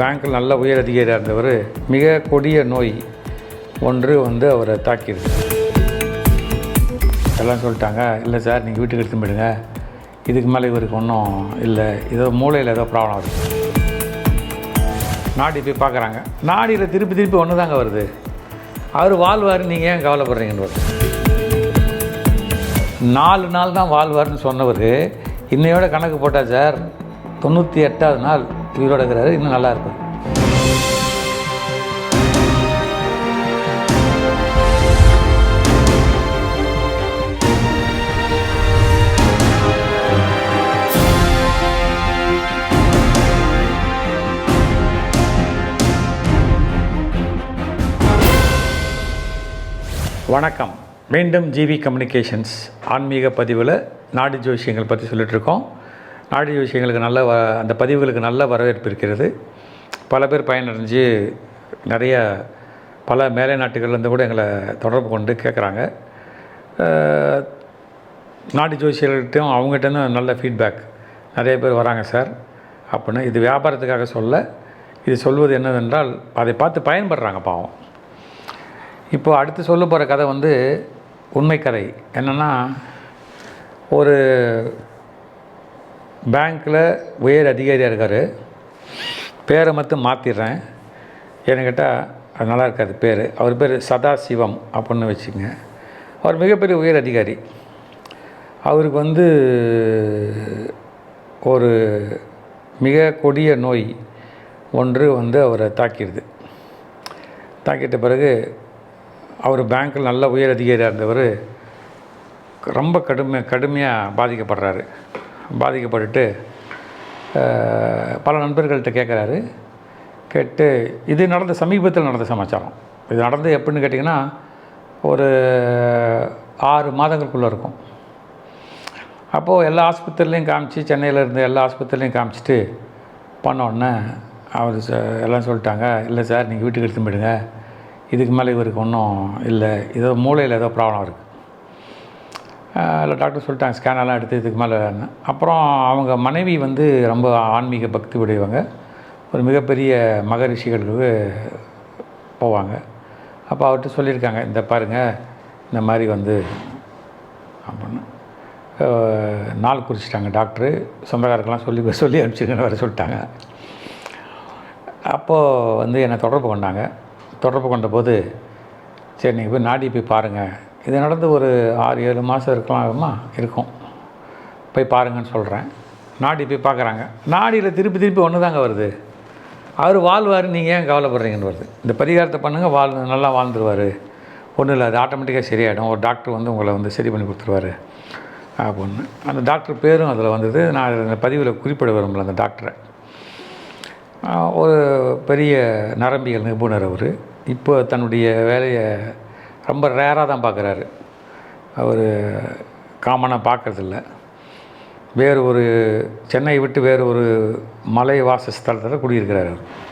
பேங்க்கில் நல்ல உயர் அதிகாரியாக இருந்தவர் மிக கொடிய நோய் ஒன்று வந்து அவரை தாக்கியிருக்கு எல்லாம் சொல்லிட்டாங்க இல்லை சார் நீங்கள் வீட்டுக்கு எடுத்து போயிடுங்க. இதுக்கு மேலே இவருக்கு ஒன்றும் இல்லை. ஏதோ மூளையில் ஏதோ ப்ராப்ளம் வருது. நாடி போய் பார்க்குறாங்க. நாடியில் திருப்பி திருப்பி ஒன்று தாங்க வருது. அவர் வாழ்வார் நீங்கள் ஏன் கவலைப்படுறீங்கன்னு நாலு நாள் தான் வாழ்வார்னு சொன்னவர். இன்னையோட கணக்கு போட்டால் சார் தொண்ணூற்றி எட்டாவது நாள். உயிரோட இருக்கிறாரு இன்னும் நல்லா இருப்பார். வணக்கம். மீண்டும் ஜிவி கம்யூனிகேஷன்ஸ் ஆன்மீக பதிவில் நாடி ஜோசியங்கள் பற்றி சொல்லிட்டு ஆடியோ விஷயங்களுக்கு நல்ல வ அந்த பதிவுகளுக்கு நல்ல வரவேற்பு இருக்கிறது. பல பேர் பயனடைஞ்சு நிறைய பல மேலை நாட்டுகள்லேருந்து கூட எங்களை தொடர்பு கொண்டு கேட்குறாங்க. நாட்டு நாடி ஜோசியர்கள்ட்டையும் அவங்ககிட்டயும் நல்ல ஃபீட்பேக் நிறைய பேர் வராங்க சார். அப்படின்னு இது வியாபாரத்துக்காக சொல்ல இது சொல்வது என்னவென்றால் அதை பார்த்து பயன்படுறாங்க பாவம். இப்போ அடுத்து சொல்ல போகிற கதை வந்து உண்மை கதை என்னென்னா ஒரு பேங்க்கில் உயர் அதிகாரியாக இருக்கார். பேரை மட்டும் மாற்றிடுறேன் ஏன்னு கேட்டால் அது நல்லா இருக்காது. பேர். அவர் பேர் சதாசிவம் அப்படின்னு வச்சுங்க அவர் மிகப்பெரிய உயர் அதிகாரி. அவருக்கு வந்து ஒரு மிக கொடிய நோய் ஒன்று வந்து அவரை தாக்கிடுது. தாக்கிட்ட பிறகு அவர் பேங்க்கில் நல்ல உயர் அதிகாரியாக இருந்தவர் ரொம்ப கடுமை கடுமையாக பாதிக்கப்படுறாரு. பாதிக்கப்பட்டுட்டு பல நண்பர்கள்ட்ட கேட்குறாரு கேட்டு இது நடந்த சமீபத்தில் நடந்த சமாச்சாரம். இது நடந்து எப்படின்னு கேட்டிங்கன்னா ஒரு ஆறு மாதங்களுக்குள்ளே இருக்கும். அப்போது எல்லா ஆஸ்பத்திரிலையும் காமிச்சு சென்னையில் இருந்த எல்லா ஆஸ்பத்திரிலையும் காமிச்சிட்டு பண்ண உடனே அவர் ச எல்லாம் சொல்லிட்டாங்க இல்லை சார் நீங்கள் வீட்டுக்கு எடுத்து போயிடுங்க. இதுக்கு மேலே இவருக்கு ஒன்றும் இல்லை. ஏதோ மூளையில் ஏதோ ப்ராப்ளம் இருக்குது இல்லை டாக்டர் சொல்லிட்டாங்க ஸ்கேனெல்லாம் எடுத்து இதுக்கு மேலே அப்புறம் அவங்க மனைவி வந்து ரொம்ப ஆன்மீக பக்தி உடையவங்க. ஒரு மிகப்பெரிய மகரிஷிகளுக்கு போவாங்க. அப்போ அவர்கிட்ட சொல்லியிருக்காங்க இந்த பாருங்கள் இந்த மாதிரி வந்து அப்படின்னு. நாள் குறிச்சிட்டாங்க டாக்டரு. சொந்தக்காரருக்கெல்லாம் சொல்லி சொல்லி அனுப்பிச்சிருக்கேன்னு வர சொல்லிட்டாங்க. அப்போது வந்து என்னை தொடர்பு கொண்டாங்க. தொடர்பு கொண்ட போது சரி நீங்கள் போய் நாடி போய் பாருங்கள் இது நடந்து ஒரு ஆறு ஏழு மாதம் இருக்கலாம் ஆகுமா இருக்கும். போய் பாருங்கன்னு சொல்கிறேன் நாடி போய் பார்க்குறாங்க. நாடியில் திருப்பி திருப்பி ஒன்று தாங்க வருது. அவர் வாழ்வார் நீங்கள் ஏன் கவலைப்படுறீங்கன்னு வருது. இந்த பரிகாரத்தை பண்ணுங்கள் வாழ் நல்லா வாழ்ந்துருவார். ஒன்றும் இல்லை அது ஆட்டோமேட்டிக்காக சரியாயிடும். ஒரு டாக்டர் வந்து உங்களை வந்து சரி பண்ணி கொடுத்துருவாரு. அப்படின்னு. அந்த டாக்டர் பேரும் அதில் வந்தது. நான் இந்த பதிவில் குறிப்பிட விரும்பல அந்த டாக்டரை ஒரு பெரிய நரம்பியல் நிபுணர் அவர். இப்போ தன்னுடைய வேலையை ரொம்ப ரேராக தான் பார்க்குறாரு. அவர் காமனாக பார்க்கறதில்ல. வேறு ஒரு சென்னையை விட்டு வேறு ஒரு மலை வாசஸ்தலத்தில் குடியிருக்கிறார் அவர்.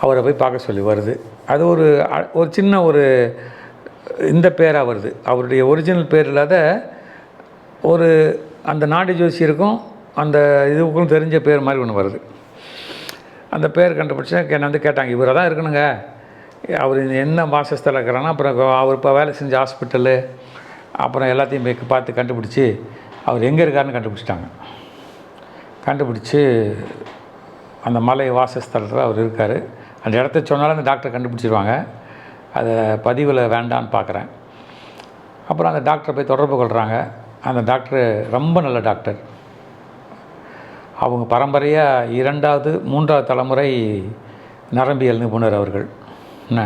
அவரை போய் பார்க்க சொல்லி வருது. அது ஒரு ஒரு சின்ன ஒரு இந்த பேராக வருது. அவருடைய ஒரிஜினல் பேர் இல்லாத ஒரு அந்த நாடி ஜோசியருக்கும் அந்த இதுக்கும் தெரிஞ்ச பேர் மாதிரி ஒன்று வருது. அந்த பேர் கண்டுபிடிச்சா என்னை வந்து கேட்டாங்க இவரை தான் இருக்கணுங்க. அவர் என்ன வாசஸ்தலம் இருக்கிறாங்கன்னா அப்புறம் அவர் இப்போ வேலை செஞ்ச ஹாஸ்பிட்டலு அப்புறம் எல்லாத்தையும் போய் பார்த்து கண்டுபிடிச்சி அவர் எங்கே இருக்காருன்னு கண்டுபிடிச்சிட்டாங்க. கண்டுபிடிச்சி அந்த மலை வாசஸ்தலத்தில் அவர் இருக்கார். அந்த இடத்த சொன்னாலும் அந்த டாக்டர் கண்டுபிடிச்சிருவாங்க. அதை பதிவில் வேண்டான்னு பார்க்குறேன். அப்புறம் அந்த டாக்டரை போய் தொடர்பு கொள்கிறாங்க அந்த டாக்டர் ரொம்ப நல்ல டாக்டர். அவங்க பரம்பரையாக இரண்டாவது மூன்றாவது தலைமுறை நரம்பியல் நிபுணர் அவர்கள். என்ன?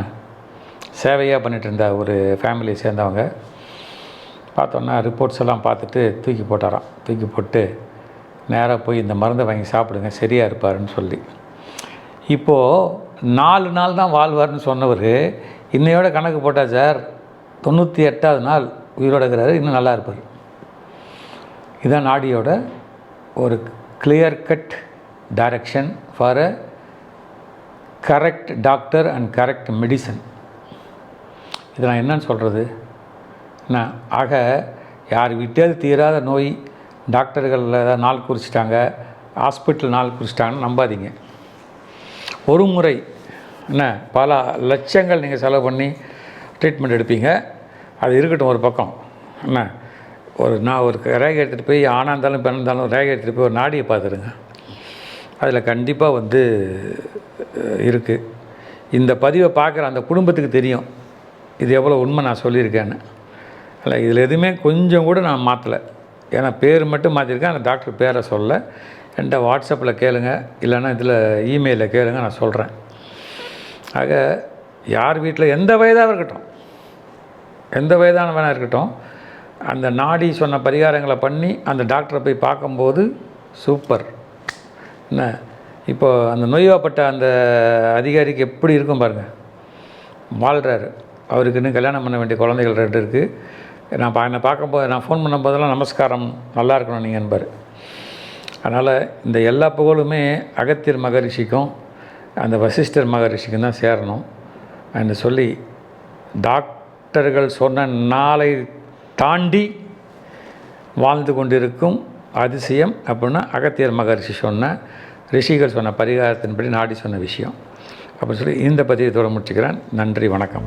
சேவையாக பண்ணிகிட்டு இருந்த ஒரு ஃபேமிலியை சேர்ந்தவங்க. பார்த்தோன்னா ரிப்போர்ட்ஸ் எல்லாம் பார்த்துட்டு தூக்கி போட்டாராம். தூக்கி போட்டு நேராக போய் இந்த மருந்தை வாங்கி சாப்பிடுங்க சரியாக இருப்பாருன்னு சொல்லி. இப்போது நாலு நாள் தான் வாழ்வார்னு சொன்னவர் இன்னையோட கணக்கு போட்டால் சார் தொண்ணூற்றி எட்டாவது நாள் உயிரோட இருக்கிறாரு இன்னும் நல்லா இருப்பார். இதான் நாடியோட ஒரு clear cut direction for a correct doctor and correct medicine. இது நான் என்னன்னு சொல்கிறது என்ன? ஆக யார் விட்டது தீராத நோய் டாக்டர்கள் ஏதாவது நாள் குறிச்சிட்டாங்க ஹாஸ்பிட்டல் நாள் குறிச்சிட்டாங்கன்னு நம்பாதீங்க. ஒரு முறை என்ன? பல லட்சங்கள் நீங்கள் செலவு பண்ணி ட்ரீட்மெண்ட் எடுப்பீங்க. அது இருக்கட்டும் ஒரு பக்கம். என்ன? ஒரு நான் ஒரு ரேகை எடுத்துகிட்டு போய் ஆணாக இருந்தாலும் பெண்ணாக இருந்தாலும் ரேகை எடுத்துகிட்டு போய் ஒரு நாடியை பார்த்துருங்க. அதில் கண்டிப்பாக வந்து இருக்குது இந்த பதிவை பார்க்குற அந்த குடும்பத்துக்கு தெரியும். இது எவ்வளோ உண்மை நான் சொல்லியிருக்கேன்னு. இல்லை இதில் எதுவுமே கொஞ்சம் கூட நான் மாற்றலை ஏன்னா பேர் மட்டும் மாற்றிருக்கேன் அந்த டாக்டர் பேரை சொல்ல. என்கிட்ட வாட்ஸ்அப்பில் கேளுங்க இல்லைன்னா இதில் இமெயிலில் கேளுங்க நான் சொல்கிறேன். ஆக யார் வீட்டில் எந்த வயதாக இருக்கட்டும் எந்த வயதான வேணா இருக்கட்டும் அந்த நாடி சொன்ன பரிகாரங்களை பண்ணி அந்த டாக்டரை போய் பார்க்கும்போது சூப்பர். என்ன? இப்போது அந்த நோய்வாப்பட்ட அந்த அதிகாரிக்கு எப்படி இருக்கும் பாருங்கள் வாழ்கிறாரு அவருக்கு இன்னும் கல்யாணம் பண்ண வேண்டிய குழந்தைகள் ரெண்டு இருக்குது நான் பா என்னை பார்க்கும்போது நான் ஃபோன் பண்ணும்போதெல்லாம் நமஸ்காரம் நல்லா இருக்கணும் நீங்கள் என்பார். அதனால் இந்த எல்லா புகழுமே அகத்தியர் மகரிஷிக்கும் அந்த வசிஷ்டர் மகரிஷிக்கும் தான் சேரணும். என்று சொல்லி டாக்டர்கள் சொன்ன நாளை தாண்டி வாழ்ந்து கொண்டிருக்கும் அதிசயம் அப்படின்னா அகத்தியர் மகரிஷி சொன்ன ரிஷிகள் சொன்ன பரிகாரத்தின்படி நாடி சொன்ன விஷயம். அப்படின்னு சொல்லி இந்த பதியத்தோடு முடிச்சுக்கிறேன் நன்றி வணக்கம்.